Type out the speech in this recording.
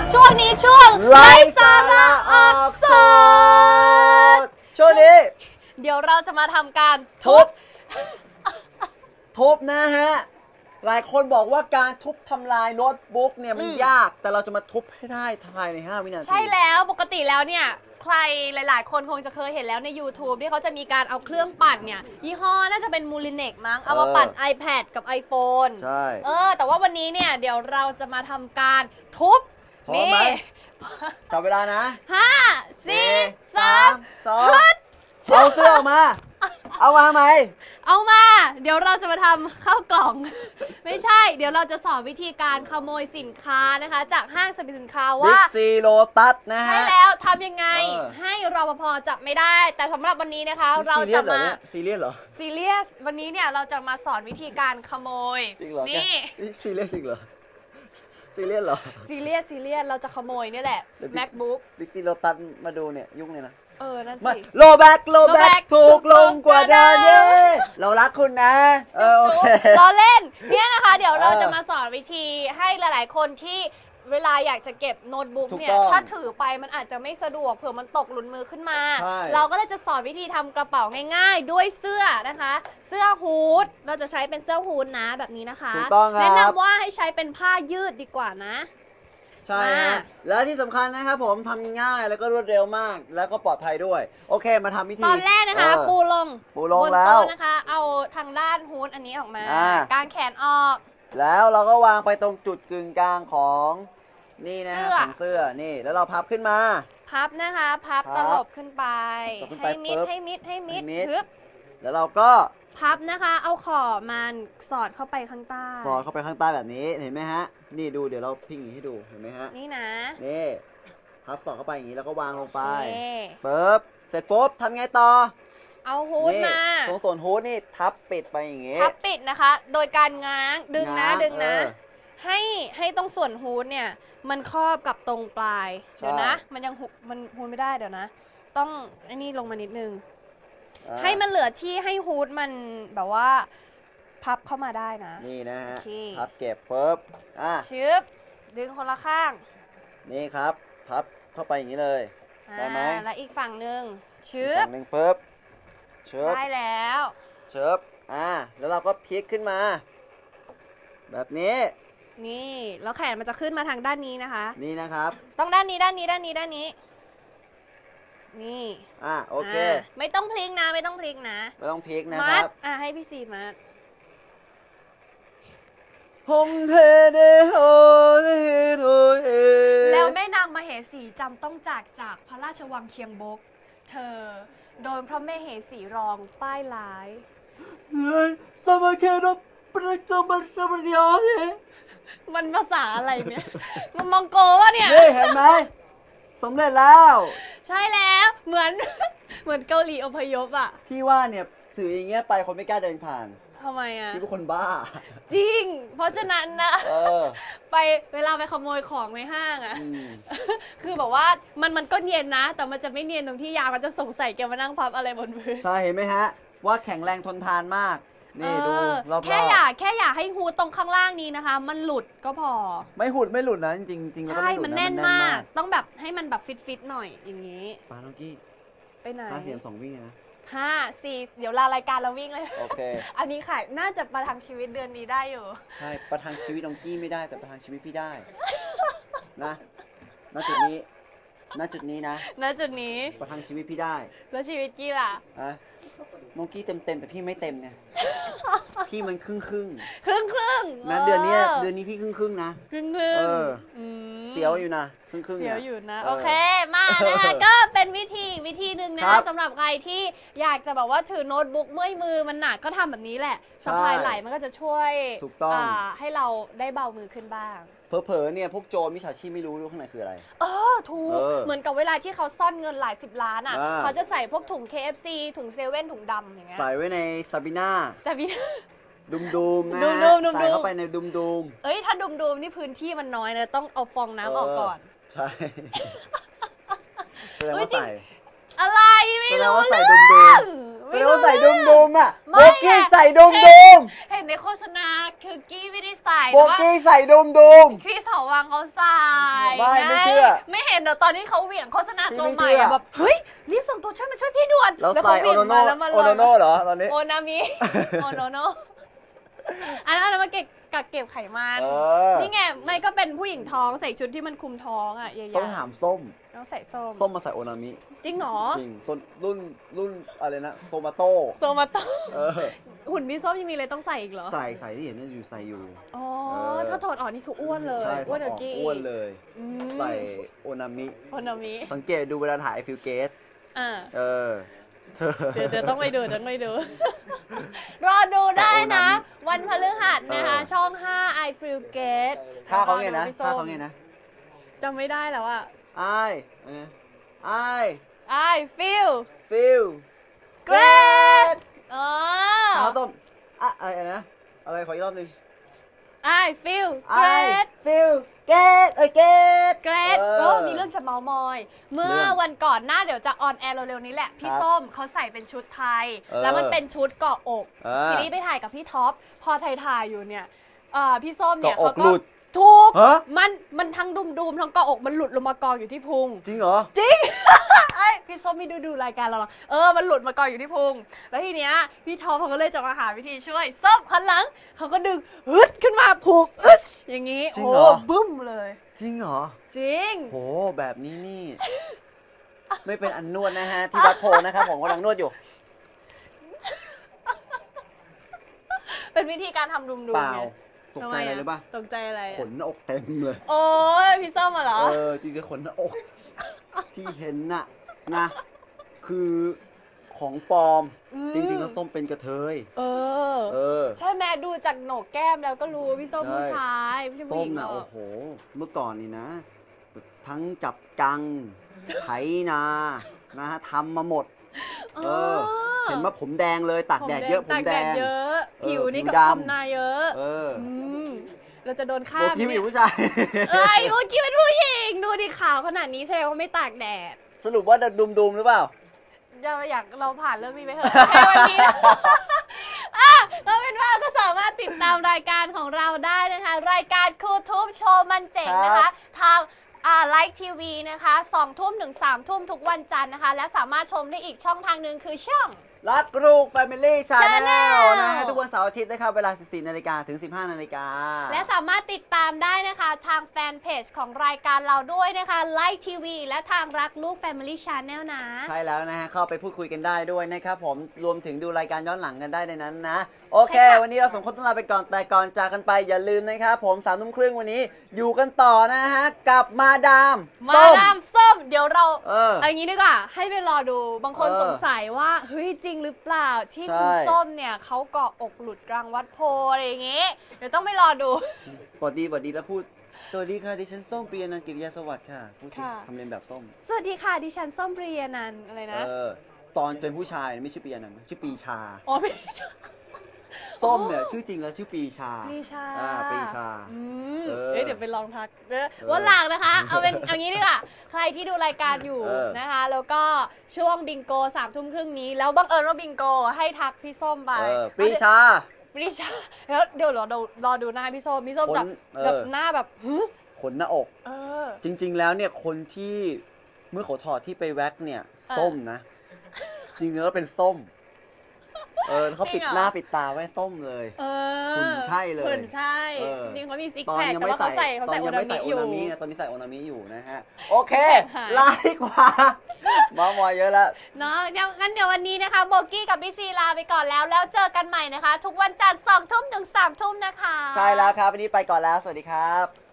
กับช่วงนี้ช่วงไร้สาระออกสดช่วงนี้ เดี๋ยวเราจะมาทำการทุบ ทุบนะฮะ หลายคนบอกว่าการทุบทำลายโน้ตบุ๊กเนี่ยมันยาก แต่เราจะมาทุบให้ได้ภายใน 5 วินาที ใช่แล้วปกติแล้วเนี่ยใครหลายๆ คนคงจะเคยเห็นแล้วใน YouTube ที่เขาจะมีการเอาเครื่องปั่นเนี่ย ยี่ห้อน่าจะเป็นมูลิเน็กมั้ง เอามาปั่น iPad กับ iPhone ใช่ เออ แต่ว่าวันนี้เนี่ย เดี๋ยวเราจะมาทำการทุบ พร้อมไหมจับเวลานะห้าสี่สามสองเอาเสื้อออกมา เอามาทำไมเอามา เดี๋ยวเราจะมาทำข้าวกล่อง ไม่ใช่ เดี๋ยวเราจะสอนวิธีการขโมยสินค้านะคะ จากห้างสรรพสินค้าบิ๊ว่ากซีโลตัสนะใช่ฮะแล้วทำยังไงเออให้รปภจับไม่ได้ แต่สำหรับวันนี้นะคะนี่เราจะมาซีเรียสเหรอซีเรียสวันนี้เนี่ยเราจะมาสอนวิธีการขโมยเนี่ยซีเรียสเหรอนี่แกนี่ซีเรียสจริงเหรอ ซีเรียสเหรอซีเรียสซีเรียสเราจะขโมยนี่แหละเดี๋ยวพี่ macbook บิ๊กซีโลตัสมาดูเนี่ย ยุ่งเลยนะ เออ นั่นมาสิ โลแบ็กโลแบ็ Lowback กถูกลงกว่าเดิมถูกลงกว่าเดิเย้มเรารักคุณนะ เออโอเค จุ๊บล้อเล่น เนี่ยนะคะ เดี๋ยวเราเออจะมาสอนวิธีให้หลาย ๆ คนที่ เวลาอยากจะเก็บโน้ตบุ๊กถูกเนี่ยต้องถ้าถือไปมันอาจจะไม่สะดวกเผื่อมันตกหลุนมือขึ้นมา ใช่ เราก็เลยจะสอนวิธีทำกระเป๋าง่าย ๆ ด้วยเสื้อนะคะ เสื้อฮูดเราจะใช้เป็นเสื้อฮูดนะแบบนี้นะคะ ถูกต้องครับ แนะนำว่าให้ใช้เป็นผ้ายืดดีกว่านะ ใช่มาฮะและที่สำคัญนะครับผมทำง่ายแล้วก็รวดเร็วมาก แล้วก็ปลอดภัยด้วย โอเคมาทำวิธีตอนแรกนะคะ เออ ปูลงปูลงบนแล้วโต๊ะนะคะ เอาทางด้านฮูดอันนี้ออกมา อ่ากางแขนออก แล้วเราก็วางไปตรงจุดกึ่งกลางของนี่นะเสื้ฮะอของเสื้อนี่ แล้วเราพับขึ้นมา พับนะคะ พับพับตลบขึ้นไป ตลบขึ้นไปให้มิดปึ๊บให้มิดให้มิดให้มิด ฮึบแล้วเราก็พับนะคะ เอาขอบมันสอดเข้าไปข้างใต้สอดเข้าไปข้างใต้แบบนี้เห็นไหมฮะ นี่ดูเดี๋ยวเราพิงอย่างนี้ให้ดูเห็นไหมฮะนี่นะนี่พับสอดเข้าไปอย่างนี้แล้วก็วางลงไปนี่ปึ๊บเสร็จปุ๊บทำไงต่อ เอาฮูดนี่มาตรงส่วนฮูดนี่ทับปิดไปอย่างงี้พับปิดนะคะ โดยการง้างดึงนะง้างดึงนะเออให้ให้ตรงส่วนฮูดเนี่ย มันครอบกับตรงปลายใช่เดี๋ยวนะ มันยังหุมันฮูดไม่ได้เดี๋ยวนะ ต้องไอ้นี่ลงมานิดนึงอ่าให้มันเหลือที่ให้ฮูดมันแบบว่าพับเข้ามาได้นะ นี่นะฮะโอเคพับเก็บปุ๊บอะชึบดึงคนละข้าง นี่ครับ พับเข้าไปอย่างนี้เลย ได้ไหมอ่าแล้วอีกฝั่งหนึ่งชึอีกบฝั่งหนึ่งปุ๊บ เชิบได้แล้ว เชิบอ่า แล้วเราก็พลิกขึ้นมา แบบนี้ นี่แล้วแขนมันจะขึ้นมาทางด้านนี้นะคะ นี่นะครับ ต้องด้านนี้ด้านนี้ด้านนี้ด้านนี้ นี่อ่าโอเคาไม่ต้องพลิกนะ ไม่ต้องพลิกนะ ไม่ต้องพลิกนะคมัรัดบอะให้พี่สีมัด ฮงเทเดโฮเทโดเอแล้วแม่นางมเหสีจำต้องจากจากพระราชวังเคียงบก เธอ โดนพระแม่เหสีรองป้ายร้ายสมาเคโนประจำบัตรประเดียวเนี่ยมันภาษาอะไรเนี่ย มันมองโกวะเนี่ย นี่เห็นไหมสำเร็จแล้ว ใช่แล้วเหมือน เหมือนเกาหลีอพยพอะ พี่ว่าเนี่ยถืออย่างเงี้ยไปคนไม่กล้าเดินผ่าน ทำไมอะพี่เป็นคนบ้า จริง เพราะฉะนั้นนะ เออ ไปเวลาไปขโมยของในห้างอะอืม คือแบบว่ามันมันก็เนียนนะ แต่มันจะไม่เนียนตรงที่ยามันจะสงสัยแกมานั่งพับอะไรบนพื้นใช่เห็นไหมฮะ ว่าแข็งแรงทนทานมาก นี่ดูเออรอบๆแค่อยากแค่อยากให้ฮูดตรงข้างล่างนี้นะคะ มันหลุดก็พอ ไม่หุดไม่หลุดนะจริงๆจริงๆแล้วก็ใช่ไม่หลุดมันนะแน่นมาก ต้องแบบให้มันแบบฟิตฟิตๆหน่อยอย่างนี้ ปาน้องกี้ไปไหนห้าเสียงสองวิ่งเลยนะ ห้าสี่เดี๋ยวลารายการเราวิ่งเลย โอเค อันนี้ขายน่าจะประทังชีวิตเดือนนี้ได้อยู่ ใช่ ประทังชีวิตน้องกี้ไม่ได้แต่ประทังชีวิตพี่ได้ นะณจุดนี้ณจุดนี้นะ ณจุดนี้ ประทังชีวิตพี่ได้แล้วชีวิตกี้ล่ะ อะน้องกี้เต็มเต็มๆแต่พี่ไม่เต็มเนี่ย พี่มันครึ่งครึ่งครึ่งครึ่งๆนะเดือนเนี้ยเดือนนี้พี่ครึ่งครึ่งๆนะ ครึ่งครึ่งเออม เสียวอยู่นะครึ่งครึ่งเสียวอยู่นะเโอเค มานะคะ ก็เป็นวิธีวิธีหนึ่งนะครับ สำหรับใครที่อยากจะแบบว่าถือโน้ตบุ๊กเมื่อยมือมันหนักก็ทำแบบนี้แหละใช่สะพายไหลมันก็จะช่วยถูกต้องาให้เราได้เบามือขึ้นบ้าง เผลอๆเนี่ยพวกโจรมิจฉาชีพไม่รู้รู้ข้างในคืออะไร เออถูกเออเหมือนกับเวลาที่เขาซ่อนเงินหลายสิบล้านอะอ่า เขาจะใส่พวกถุง KFC ถุงเซเว่นถุงดำอย่างเงี้ยใส่ไว้ในซาบิน่า ซาบิ ดุมดูมๆนะดุฮะมๆดุมๆ ใส่เข้าไปในดุมดูมเอ้ยถ้าดุมๆนี่พื้นที่มันน้อยนะต้องเอาฟองน้ำออกก่อน ใช่แสดงเฮ้ยว่าจริงใส่อะไรไม่แสดงรู้ว่าใส่เรื่ดุมองๆแสดงว่าใส่ดุมดุมๆอะไม่โบกี้ไงใส่ดุมดุมเห็นในโฆษณาคือกี้ไม่ได้ใส่โบแต่ว่ากี้ใส่ดุมดุม คริสหอวังเขาใส่ไม่ไม่งเชื่อไม่เห็นเดี๋ยวตอนนี้เขาเหวี่ยงโฆษณาพี่ตัวไม่ใหม่เชื่อ อะแบบเฮ้ยรีบส่งตัวช่วยมาช่วยพี่ด่วนแล้วเขาใส่เหโอวี่ยงโนโนมาแล้วมันโอโนโนเหรอตอนนี้ โอนามิ โอโนโน อันนั้นอันนั้นมาเก็บกักเก็บไขมัน เออ นี่ไงไม่ก็เป็นผู้หญิงท้องใส่ชุดที่มันคลุมท้องอะใหญ่ๆต้องถามส้ม ต้องใส่ส้มส้มมาใส่โอนามิ จริงเหรอจริงส่วนรุ่นรุ่นอะไรนะโทมาโต้โซมาโตเออหุ่นพี่ส้มยังมีอะไรต้องใส่อีกเหรอใส่ใส่ที่เห็นเนี่ยอยู่ใส่อยู่ อ๋อเออถ้าถอดออกนี่คืออ้วนเลยใช่อ้วนถเดออดกี้อ้วนเลย อืมใส่โอนามิ โอนามิสังเกตดูเวลาถ่ายฟิลเกส อ่า เออ เดี๋ยวเดี๋ยวต้องไปดูต้องไปดู รอดูได้นะ วันพฤหัสนะคะ เออ ช่อง 5 I Feel Gate ท่าเขาไงนะพี่ส้มท่าเขาไงนะจำไม่ได้แล้วอะ ไอ้ไงไอ้ I Feel ฟิล Great เออข้าวต้มอะอะไรนะ อะไรขออีกรอบหนึง I Feel ไอ้ Great ฟิลเกตเอ้ยเกต เกรดเออก็มีเรื่องจะเมามอย เมื่อเรื่องวันก่อนหน้าเดี๋ยวจะออนแอร์เร็วๆนี้แหละ พี่ครับส้มเขาใส่เป็นชุดไทย เออแล้วมันเป็นชุดเกาะอกอ่าทีนี้ไปถ่ายกับพี่ท็อป พอถ่ายถ่ายๆอยู่เนี่ยเอ่อพี่ส้มเนี่ยเกาะอกเขาก็หลุด ถูก ฮะ มันมันทั้งดุมดุมๆทั้งเกาะอกมันหลุดลงมากองอยู่ที่พุง จริงเหรอ จริง เอ้ยพี่ส้มไม่ดูดูรายการเราหรอเออ มันหลุดมากองอยู่ที่พุง แล้วทีเนี้ยพี่ท็อปเขาก็เลยจะมาหาวิธีช่วยส้มหันหลัง เขาก็ดึงฮึดขึ้นมาผูกอึชอย่างงี้ จริงโอ้เหรอ บึ้มเลย จริงเหรอ จริง โห แบบนี้นี่ ไม่เป็นอันนวดนะฮะ ที่วัดโพนะครับผมกำลังนวดอยู่ เป็นวิธีการทำดุมดุมเปล่าไง ตกใจอะไรหรือป่ะตกใจอะไรขอะนหน้าอกเต็มเลย โอ้ยพี่ส้มมาเหรอ เออจริงๆขนหน้าอก ที่เห็นน่ะนะ คือของปลอม อืม จริงๆแล้วส้มเป็นกระเทย เออ เออ ใช่ไหมดูจากโหนกแก้มแล้วก็รู้ว่าพี่ส้มใช่ ผู้ชายไม่ใช่ผู้ส้หมญิงหรน่ะ อโอ้กโห เมื่อก่อนนี่นะ ทั้งจับกัง ไถนา นะฮะทำมาหมด เออ เห็นว่าผมแดงเลยตากแดดเยอะผมตากแดแดดง เยอะ เออผิวนี่ผิวกับดำทำนาเยอะเออมเราจะโดนฆ่าโบไหมกี้เนี่ผิวยผู้ชาย เอ้ยเมื่อกี้เป็นผู้หญิง ดูดิขาวขนาดนี้แสดงว่าไม่ตากแดด สรุปว่าดุมดุมๆหรือเปล่า เราอยากเราผ่านเรื่องนี้ไปเถอะ แค่วันนี้นะอะก็เป็นว่าก็สามารถติดตามรายการของเราได้นะคะ รายการคูทูบโชว์มันเจ๋งนะครัคะ บ ทางอ่า ไลฟ์ทีวีนะคะ2ทุ่มถึง3ทุ่มทุกวันจันทร์นะคะ และสามารถชมได้อีกช่องทางหนึ่งคือช่อง รักลูก Family Channel Channel นะฮะทุกวันเสาร์อาทิตย์นะครับเวลา 14 นาฬิกาถึง 15 นาฬิกา และสามารถติดตามได้นะคะทางแฟนเพจของรายการเราด้วยนะคะไลฟ์ทีวีและทางรักลูก Family Channel นะ ใช่แล้วนะฮะเข้าไปพูดคุยกันได้ด้วยนะครับผมรวมถึงดูรายการย้อนหลังกันได้ในนั้นนะ โอเค ใช่ค่ะ วันนี้เราสองคนต้องลาไปก่อนแต่ก่อนจากกันไปอย่าลืมนะครับผมสามทุ่มครึ่งวันนี้อยู่กันต่อนะฮะกับมาดามมาส้มดามส้มเดี๋ยวเราเออ เอางี้ดีกว่าให้ไปรอดูบางคนเออ สงสัยว่าเฮ้ยจริงหรือเปล่าที่ใช่ คุณส้มเนี่ยเขาเกาะอกหลุดกลางวัดโพอะไรอย่างงี้ เดี๋ยวต้องไปรอดู สวัสดีสวัสดีแล้วพูด สวัสดีค่ะดิฉันส้มปียนันท์กิริยาสวัสดิ์ค่ะพูดสิค่ะ ทำเรียนแบบส้ม สวัสดีค่ะดิฉันส้มปรียานันท์อะไรนะเออ ตอนเป็นผู้ชายไม่ชื่อปียนันท์ชื่อปีชา อ๋อไม่ ส้มเนี่ยชื่อจริงแล้วชื่อปีชาปรีชาอ่าปรีชา อืมเออเอ้ยเดี๋ยวไปลองทักเด้อเออวันหลังนะคะ เอาเป็นเอางี้ดีกว่า ใครที่ดูรายการอยู่เออ นะคะ แล้วก็ช่วงบิงโกสามทุ่มครึ่งนี้ แล้วบังเอิญว่าบิงโกให้ทักพี่ส้มไปเออปีชา ปรีชา แล้วเดี๋ยวรอดูรอดูหน้าพี่ส้ม พี่ส้มจะคนเออ แบบหน้าแบบฮึขนหน้าอก เออ จริง ๆ แล้วเนี่ยคนที่เมื่อเขาถอดที่ไปแว็กเนี่ย เออ ส้มนะ จริงๆแล้วเป็นส้ม เออเขาปิดจริงเหรอ หน้าปิดตาไว้ส้มเลย เออหุ่นใช่เลยหุ่นใช่เออ จริงเขามีซิกตอนแพคยังแต่ไม่ว่าเขาใส่เขาตอนใส่โอยังนาไม่มิใส่โออยู่ นามินะตอนนี้ใส่โอนามิอยู่นะฮะ โอเคหาย ลาดีกว่าเมามอยเยอะแล้ว เนาะเดี๋ยวงั้นเดี๋ยววันนี้นะคะ โบกี้กับพี่ซีลาไปก่อนแล้ว แล้วเจอกันใหม่นะคะ ทุกวันจันทร์สองทุ่มถึงสามทุ่มนะคะ ใช่แล้วครับ วันนี้ไปก่อนแล้ว สวัสดีครับ